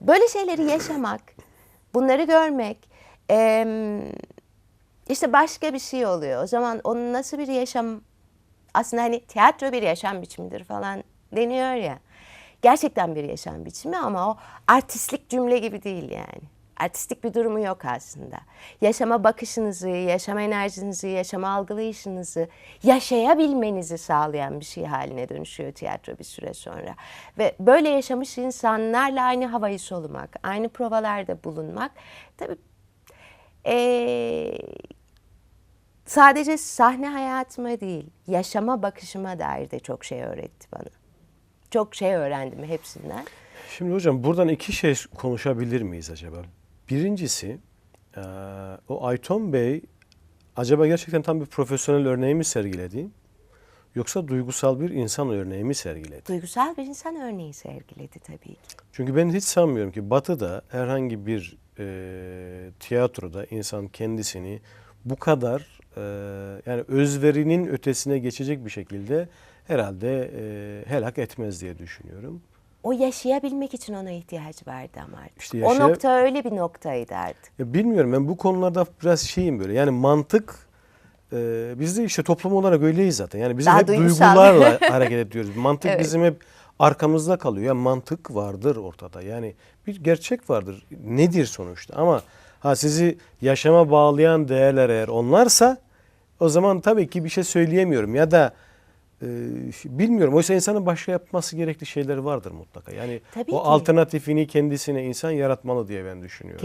böyle şeyleri yaşamak, bunları görmek em, işte başka bir şey oluyor. O zaman onun nasıl bir yaşam aslında hani tiyatro bir yaşam biçimidir falan deniyor ya. Gerçekten bir yaşam biçimi ama o artistlik cümle gibi değil yani. Artistik bir durumu yok aslında. Yaşama bakışınızı, yaşama enerjinizi, yaşama algılayışınızı, yaşayabilmenizi sağlayan bir şey haline dönüşüyor tiyatro bir süre sonra. Ve böyle yaşamış insanlarla aynı havayı solumak, aynı provalarda bulunmak tabii eee, sadece sahne hayatıma değil, yaşama bakışıma dair de çok şey öğretti bana. Çok şey öğrendim hepsinden. Şimdi hocam buradan iki şey konuşabilir miyiz acaba? Birincisi eee, o Ayton Bey acaba gerçekten tam bir profesyonel örneği mi sergiledi? Yoksa duygusal bir insan örneği mi sergiledi? Duygusal bir insan örneği sergiledi tabii ki. Çünkü ben hiç sanmıyorum ki Batı'da herhangi bir eee, tiyatroda insan kendisini bu kadar eee, yani özverinin ötesine geçecek bir şekilde herhalde eee, helak etmez diye düşünüyorum. O yaşayabilmek için ona ihtiyaç vardı ama artık. İşte O yaşaya- nokta öyle bir noktaydı artık. Ya bilmiyorum ben bu konularda biraz şeyim böyle. Yani mantık e, biz de işte toplum olarak öyleyiz zaten. Yani biz Daha hep duygusal. duygularla hareket ediyoruz. Mantık Evet. bizim hep arkamızda kalıyor. Yani mantık vardır ortada. Yani bir gerçek vardır. Nedir sonuçta? Ama ha sizi yaşama bağlayan değerler eğer onlarsa o zaman tabii ki bir şey söyleyemiyorum ya da e, bilmiyorum. Oysa insanın başka yapması gerekli şeyler vardır mutlaka. Yani Tabii o ki. alternatifini kendisine insan yaratmalı diye ben düşünüyorum.